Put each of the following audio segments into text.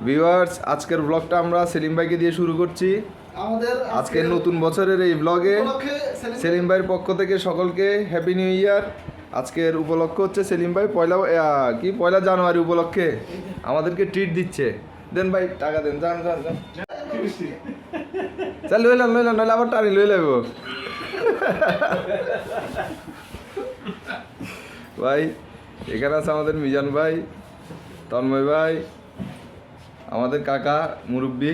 Viewers আজকের ব্লগটা আমরা সেলিম ভাইকে দিয়ে শুরু করছি। আমাদের আজকের নতুন বছরের এই ব্লগে সেলিম- ভাইয়ের পক্ষ থেকে সকলকে হ্যাপি নিউ ইয়ার আজকের উপলক্ষ হচ্ছে সেলিম ভাই পয়লা কি? পয়লা জানুয়ারি উপলক্ষে আমাদেরকে ট্রিট দিচ্ছে। দেন ভাই টাকা দেন যান যান যান। চল লইলাম লইলাম নইলে আবার টানি লই লাইব ভাই এখানে আছে আমাদের মিজান ভাই তন্ময় ভাই আমাদের কাকা মুরব্বী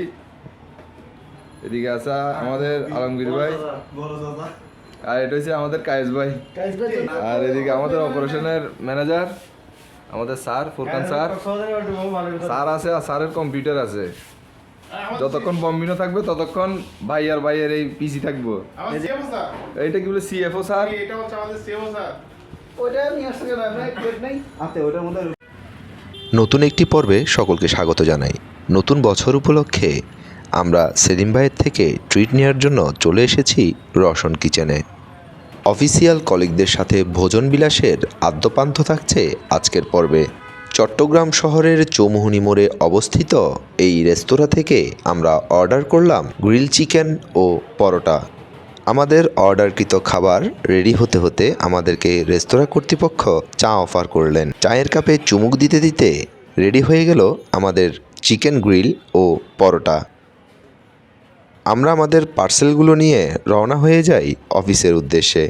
এদিকে আছে আমাদের আলমগীর ভাই। আর এটা হচ্ছে আমাদের কায়েস ভাই। আর এদিকে আমাদের অপারেশনের ম্যানেজার আমাদের স্যার ফুরকান স্যার। স্যার আছে আর স্যারের কম্পিউটার আছে। যতক্ষণ বম্বিনো থাকবে ততক্ষণ ভাই আর ভাইয়ের এই পিসি থাকব। এইটা কি বলে সিএফও স্যার? এটা হচ্ছে আমাদের CFO স্যার। নিয়ে প্লেট নেই নতুন একটি পর্বে সকলকে স্বাগত জানাই। নতুন বছর উপলক্ষে আমরা সেলিম ভাইয়ের থেকে ট্রিট নেওয়ার জন্য চলে এসেছি রসন কিচেনে। অফিসিয়াল কলিগদের সাথে ভোজন বিলাসের আদ্যপান্ত থাকছে আজকের পর্বে। চট্টগ্রাম শহরের চৌমুহনী মোড়ে অবস্থিত এই রেস্তোরাঁ থেকে আমরা অর্ডার করলাম গ্রিল চিকেন ও পরোটা। আমাদের অর্ডারকৃত খাবার রেডি হতে হতে আমাদেরকে রেস্তোরাঁ কর্তৃপক্ষ চা অফার করলেন। চায়ের কাপে চুমুক দিতে দিতে রেডি হয়ে গেল আমাদের চিকেন গ্রিল ও পরোটা। আমরা আমাদের পার্সেলগুলো নিয়ে রওনা হয়ে যাই অফিসের উদ্দেশ্যে।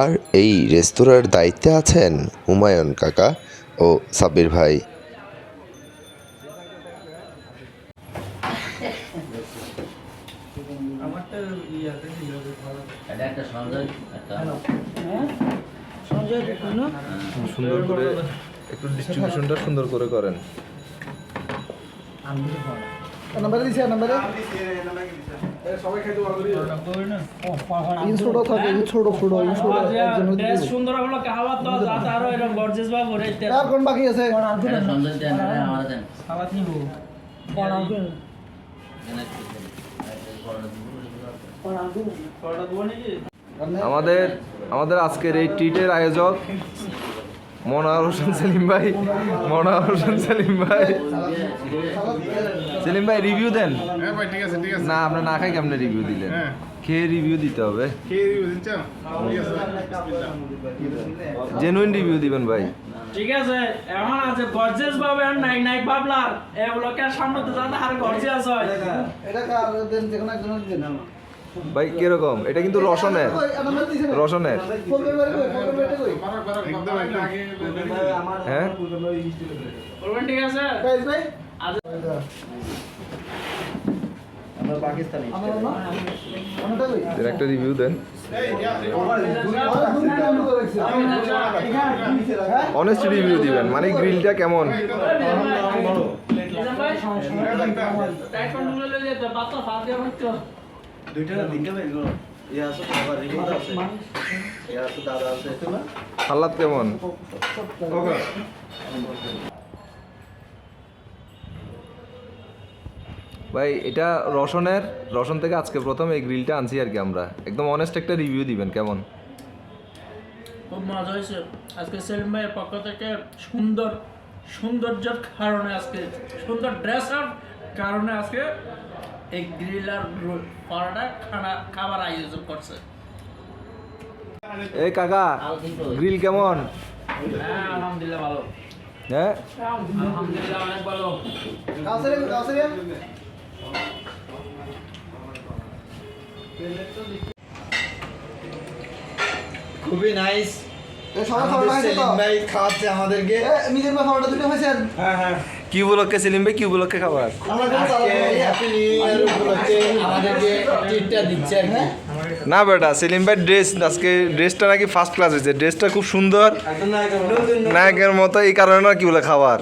আর এই রেস্তোরাঁর দায়িত্বে আছেন হুমায়ুন কাকা ও সাব্বির ভাই। এটা সঞ্জয় সুন্দর করে একটু ডিস্ট্রিবিউশনটা সুন্দর করে করেন। নাম্বারে দিছে নাম্বারে? ড্রেস সুন্দর হলো তো আরও এরকম আর কোন বাকি আছে? দেন আমার দেন। নিব আর আমাদের আমাদের আজকের এই ট্রিটের আয়োজক মনোয়ার হোসেন সেলিম ভাই মনোয়ার হোসেন সেলিম ভাই। সেলিম ভাই রিভিউ দেন। হ্যাঁ ঠিক আছে, ঠিক আছে। না আপনি না খাই কেমনে রিভিউ দিলেন? হ্যাঁ। খেয়ে রিভিউ দিতে হবে। জেনুইন রিভিউ দিবেন ভাই। ঠিক আছে এখন আছে গর্জেস পাবে আর নাই নাই পাবলার এগুলোকে সামনে তো যাতে আর গর্জেস হয় এটা কার দেন যেকোনো একজন দেন ভাই কীরকম? এটা কিন্তু রসনের। রসনের। হ্যাঁ? একটা রিভিউ দেন। অনেস্ট রিভিউ দিবেন। মানে গ্রিলটা কেমন? সালাদ কেমন? ভাই এটা রসনের রসন থেকে আজকে প্রথম এই গ্রিলটা আনছি আর কি আমরা। একদম অনেস্ট একটা রিভিউ দিবেন কেমন? খুব মজা হয়েছে। আজকে সেলিম ভাইয়ের পক্ষ থেকে সুন্দর সৌন্দর্যের কারণে আজকে সুন্দর ড্রেস আপ কারণে আজকে এই গ্রিল আর পরোটা খানা খাবার আয়োজন করছে। এই কাকা গ্রিল কেমন? হ্যাঁ আলহামদুলিল্লাহ ভালো। হ্যাঁ? আলহামদুলিল্লাহ অনেক ভালো। কাউসারে কাউসারে। খুবই নাইস সবাই খাওয়া খাওয়াচ্ছে আমাদেরকে। এ নিজের মা খাওয়াটা দুটো হয়েছে আর? কি উপলক্ষে সেলিম ভাই কি উপলক্ষে খাবার না বেটা সেলিম ভাই ড্রেস আজকে ড্রেসটা নাকি ফার্স্ট ক্লাস হয়েছে। ড্রেসটা খুব সুন্দর। নায়কের মতো এই কারণে না কি বলে খাবার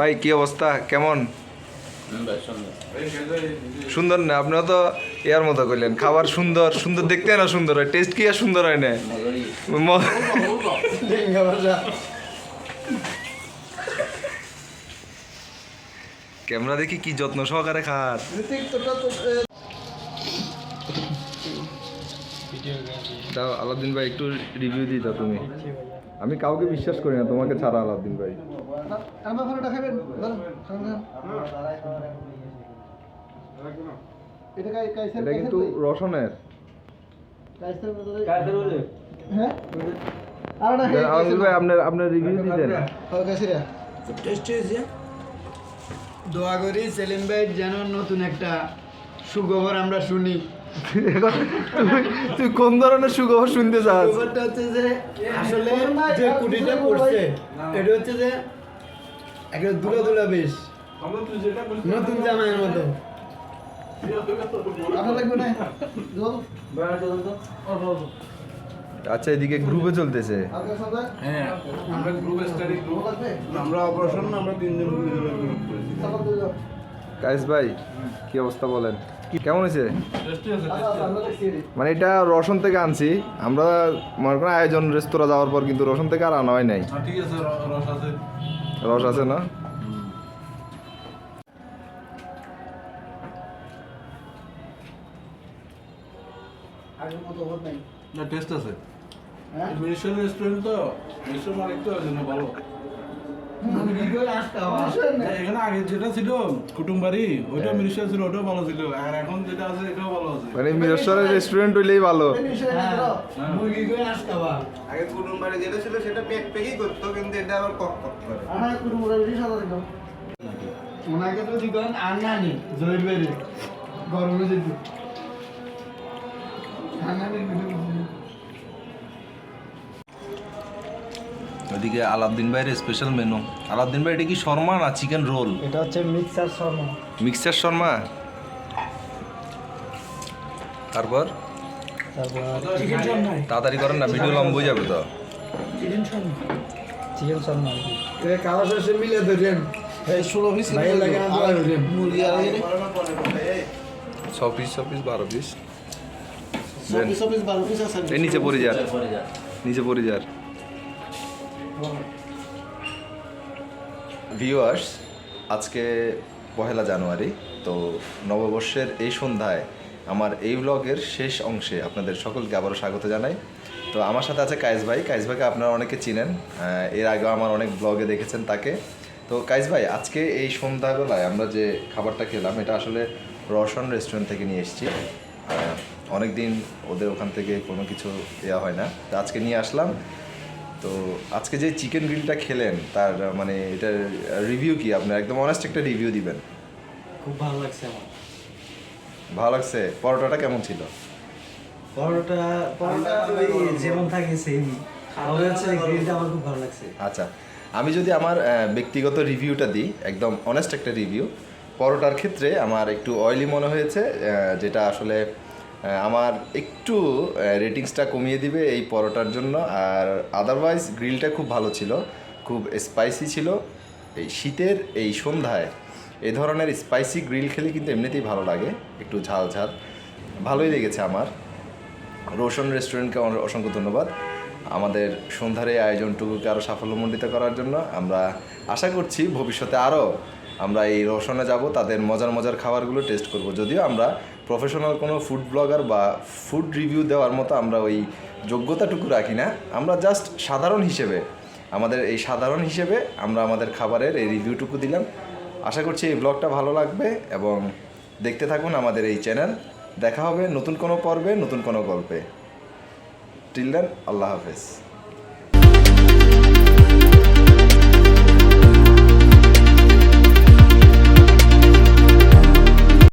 ভাই কি অবস্থা? কেমন? সুন্দর না আপনিও তো ইয়ার মতো করলেন খাবার সুন্দর সুন্দর দেখতে না সুন্দর হয় টেস্ট কি আর সুন্দর হয় না? ক্যামেরা দেখি কি যত্ন সহকারে খার দাও আলাউদ্দিন ভাই, একটু রিভিউ দিই দাও তুমি। আমি কাউকে বিশ্বাস করি না তোমাকে ছাড়া আলাউদ্দিন ভাই। এটা কিন্তু রসনের। হ্যাঁ? ভাই আপনার আপনার রিভিউ দিতেন টেস্ট হয়েছে? দোয়া করি সেলিম ভাই যেন নতুন একটা সুখবর আমরা শুনি। এখন তুই তুই কোন ধরনের সুখবর শুনতে চাস? সুখবরটা হচ্ছে যে আসলে যে কুটিটা পড়ছে এটা হচ্ছে যে একটা দুলা দুলা বেশ। নতুন জামাইয়ের মতো। আচ্ছা এদিকে গ্রুপে চলতেছে। হ্যাঁ আমরা গ্রুপ স্টাডি গ্রুপ আমরা অপারেশন আমরা তিনজন ভাই কি অবস্থা বলেন? কেমন হয়েছে। মানে এটা রসন থেকে আনছি। আমরা মনে করেন আয়োজন রেস্তোরাঁ যাওয়ার পর কিন্তু রসন থেকে আর আনা হয় নাই। হ্যাঁ রস আছে। না? টেস্ট আছে। মিশন রেস্টুরেন্ট তো মিশন মালিক তো ভালো। এখানে আগে যেটা ছিল কুটুম বাড়ি ওইটা মিনিস্টার ছিল ওটাও ভালো ছিল আর এখন যেটা আছে এটাও ভালো আছে মানে মিরেশ্বরের রেস্টুরেন্ট হইলেই ভালো। মুরগি করে আস খাওয়া আগে কুটুম যেটা ছিল সেটা পেক পেকই করতো কিন্তু এটা আবার কক কক করে। আমার কুটুম বেশি সাদা ওনাকে তো দিবেন আর জয়ের বেড়ে গরমে যেত। ওইদিকে আলাউদ্দিন ভাইয়ের স্পেশাল মেনু আলাউদ্দিন ভাই এটা কি শর্মা না চিকেন রোল এটা হচ্ছে মিক্সার শর্মা। মিক্সার শর্মা? তারপর? তাড়াতাড়ি করেন না ভিডিও লম্বা হয়ে যাবে তো। Chicken shawarma. Chicken shawarma. এটা কালো সরষে মিলে ধরেন এই ষোলো পিস লাগে না মুরগি আর এই পিস ছ পিস বারো পিস চব্বিশ চব্বিশ বারো পিস আছে। নিচে পড়ে যার। পরে যা নিচে পড়ে যার। ভিউয়ার্স আজকে পহেলা জানুয়ারি, তো নববর্ষের এই সন্ধ্যায় আমার এই ব্লগের শেষ অংশে আপনাদের সকলকে আবারও স্বাগত জানাই। তো আমার সাথে আছে কায়েস ভাই। কায়েস ভাইকে আপনারা অনেকে চিনেন এর আগেও আমার অনেক ব্লগে দেখেছেন তাকে। তো কায়েস ভাই, আজকে এই সন্ধ্যাবেলায় আমরা যে খাবারটা খেলাম, এটা আসলে রসন রেস্টুরেন্ট থেকে নিয়ে এসেছি। অনেক দিন ওদের ওখান থেকে কোনো কিছু দেওয়া হয় না। তো আজকে নিয়ে আসলাম। তো আজকে যে চিকেন গ্রিলটা খেলেন তার মানে এটার রিভিউ কি? আপনার একদম অনেস্ট একটা রিভিউ দিবেন। খুব ভালো লাগছে আমার। ভালো লাগছে? পরোটাটা কেমন ছিল? পরোটা পরোটা ওই যেমন থাকে হচ্ছে গ্রিলটা আমার খুব ভালো লাগছে। আচ্ছা আমি যদি আমার ব্যক্তিগত রিভিউটা দিই একদম অনেস্ট একটা রিভিউ পরোটার ক্ষেত্রে আমার একটু অয়েলি মনে হয়েছে যেটা আসলে আমার একটু রেটিংসটা কমিয়ে দিবে এই পরোটার জন্য। আর আদারওয়াইজ গ্রিলটা খুব ভালো ছিল। খুব স্পাইসি ছিল। এই শীতের এই সন্ধ্যায় এ ধরনের স্পাইসি গ্রিল খেলে কিন্তু এমনিতেই ভালো লাগে। একটু ঝাল ঝাল। ভালোই লেগেছে আমার। রোশন রেস্টুরেন্টকে অসংখ্য ধন্যবাদ। আমাদের সন্ধ্যার এই আয়োজনটুকুকে আরও সাফল্যমণ্ডিত করার জন্য আমরা আশা করছি ভবিষ্যতে আরও আমরা এই রোশনে যাব। তাদের মজার মজার খাবারগুলো টেস্ট করব। যদিও আমরা প্রফেশনাল কোনো ফুড ব্লগার বা ফুড রিভিউ দেওয়ার মতো আমরা ওই যোগ্যতাটুকু রাখি না। আমরা জাস্ট সাধারণ হিসেবে, আমাদের এই সাধারণ হিসেবে আমরা আমাদের খাবারের এই রিভিউটুকু দিলাম। আশা করছি এই ব্লগটা ভালো লাগবে এবং দেখতে থাকুন আমাদের এই চ্যানেল দেখা হবে নতুন কোনো পর্বে, নতুন কোনো গল্পে। টিল দেন আল্লাহ হাফেজ।